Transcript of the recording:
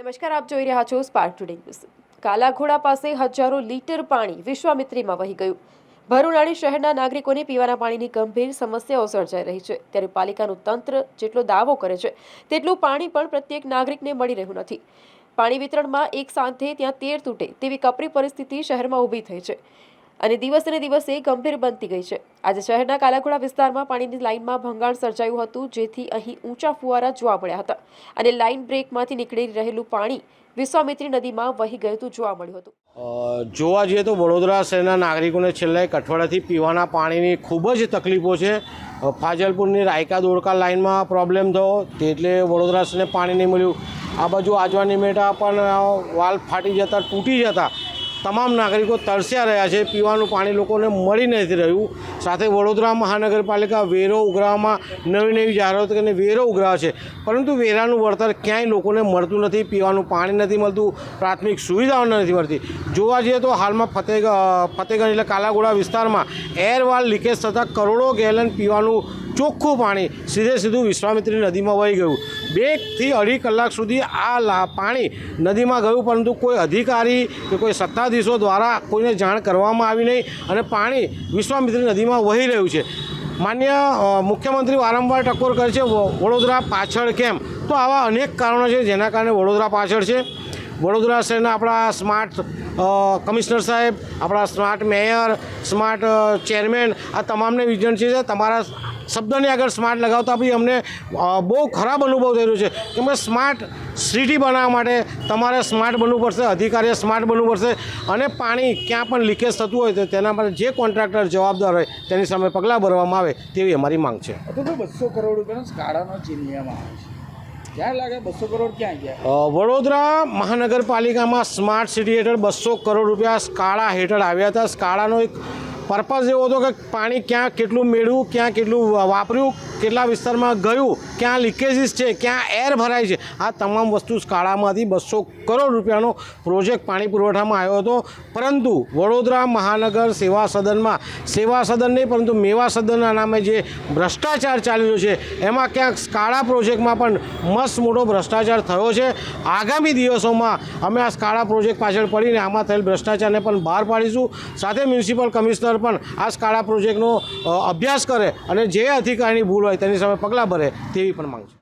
નમસ્કાર, આપ જોઈ રહ્યા છો સ્પાર્ક ટુડે ન્યૂઝ કાલાઘોડા પાસે હજારો લીટર પાણી વિશ્વામિત્રીમાં વહી ગયું. ભરૂણાણી શહેરના નાગરિકોને પીવાના પાણીની ગંભીર સમસ્યાઓ સર્જાઈ રહી છે. ત્યારે પાલિકાનું તંત્ર જેટલો દાવો કરે છે, તેટલું પાણી પણ પ્રત્યેક નાગરિકને મળી રહ્યું નથી. પાણી વિતરણમાં એક સાથે ત્યાં તેર તૂટે તેવી કપરી પરિસ્થિતિ શહેરમાં ઊભી થઈ છે. અને દિવસે ને દિવસે ગંભીર બનતી ગઈ છે. આજે શહેરના કાલાઘોડા વિસ્તારમાં પાણીની લાઇનમાં ભંગાણ સર્જાયું હતું, જેથી અહીં ઊંચા ફુવારા જોવા મળ્યા હતા અને લાઇન બ્રેકમાંથી નીકળી રહેલું પાણી વિશ્વામિત્રી નદીમાં વહી ગયું હતું જોવા મળ્યું હતું. જોવા જઈએ તો વડોદરા શહેરના નાગરિકોને છેલ્લા એક અઠવાડિયાથી પીવાના પાણીની ખૂબ જ તકલીફો છે. ફાજલપુરની રાયકા દોડકા લાઇનમાં પ્રોબ્લેમ થયો, એટલે વડોદરા શહેરને પાણી નહીં મળ્યું. આ બાજુ આજવાની મેટા પણ વાલ ફાટી જતા, તૂટી જતા તમામ નાગરિકો તરસ્યા રહ્યા છે. પીવાનું પાણી લોકોને મળી નથી રહ્યું. સાથે વડોદરા મહાનગરપાલિકા વેરો ઉઘરાવવામાં નવી નવી જાહેરાતો કરીને વેરો ઉઘરાવે છે. પરંતુ વેરાનું વળતર ક્યાંય લોકોને મળતું નથી. પીવાનું પાણી નથી મળતું. પ્રાથમિક સુવિધાઓ નથી મળતી. જોવા જઈએ તો હાલમાં ફતેગ ફતેગંજ એટલે કાલાગોડા વિસ્તારમાં એરવાલ લીકેજ થતાં કરોડો ગેલન પીવાનું ચોખ્ખું પાણી સીધે સીધું વિશ્વામિત્રી નદીમાં વહી ગયું. બેથી અઢી કલાક સુધી આ લા પાણી નદીમાં ગયું, પરંતુ કોઈ અધિકારી કે કોઈ સત્તાધીશો દ્વારા કોઈને જાણ કરવામાં આવી નહીં અને પાણી વિશ્વામિત્રી નદીમાં વહી રહ્યું છે. માન્ય મુખ્યમંત્રી વારંવાર ટકોર કરે છે વડોદરા પાછળ કેમ? તો આવા અનેક કારણો છે, જેના કારણે વડોદરા પાછળ છે. વડોદરા શહેરના આપણા સ્માર્ટ કમિશનર સાહેબ, આપણા સ્માર્ટ મેયર, સ્માર્ટ ચેરમેન, આ તમામને વિઝન છે તમારા શબ્દની આગળ સ્માર્ટ લગાવતા બી અમને બહુ ખરાબ અનુભવ થઈ રહ્યો છે. કેમ કે સ્માર્ટ સિટી બનાવવા માટે તમારે સ્માર્ટ બનવું પડશે અધિકારીએ સ્માર્ટ બનવું પડશે અને પાણી ક્યાં પણ લીકેજ થતું હોય તો તેના માટે જે કોન્ટ્રાક્ટર જવાબદાર હોય તેની સામે પગલાં ભરવામાં આવે તેવી અમારી માંગ છે. બસો કરોડ રૂપિયાનો સ્કાળાનો ચીનવામાં આવે છે. ક્યાં લાગે? બસો કરોડ ક્યાં ગયા? વડોદરા મહાનગરપાલિકામાં સ્માર્ટ સિટી હેઠળ બસો કરોડ રૂપિયા સ્કાળા હેઠળ આવ્યા હતા. સ્કાળાનો એક પર્પઝ એવો હતો કે પાણી ક્યાં કેટલું મેળવ્યું ક્યાં કેટલું વાપર્યું, કેટલા વિસ્તારમાં ગયું, ક્યાં લીકેજીસ છે, ક્યાં એર ભરાય છે. આ તમામ વસ્તુ સ્કાળામાંથી બસો કરોડ રૂપિયાનો પ્રોજેક્ટ પાણી પુરવઠામાં આવ્યો હતો. પરંતુ વડોદરા મહાનગર સેવા સદનમાં, સેવા સદન નહીં, પરંતુ મેવા સદનના નામે જે ભ્રષ્ટાચાર ચાલી રહ્યો છે, એમાં ક્યાંક સ્કાળા પ્રોજેક્ટમાં પણ મસ્ત મોટો ભ્રષ્ટાચાર થયો છે. આગામી દિવસોમાં અમે આ સ્કાળા પ્રોજેક્ટ પાછળ પડીને આમાં થયેલ ભ્રષ્ટાચારને પણ બહાર પાડીશું. સાથે મ્યુનિસિપલ કમિશનર પણ આ સ્કાળા પ્રોજેક્ટનો અભ્યાસ કરે અને જે અધિકારીની ભૂલ હોય તેની સામે પગલાં ભરે તેવી પણ માંગ છે.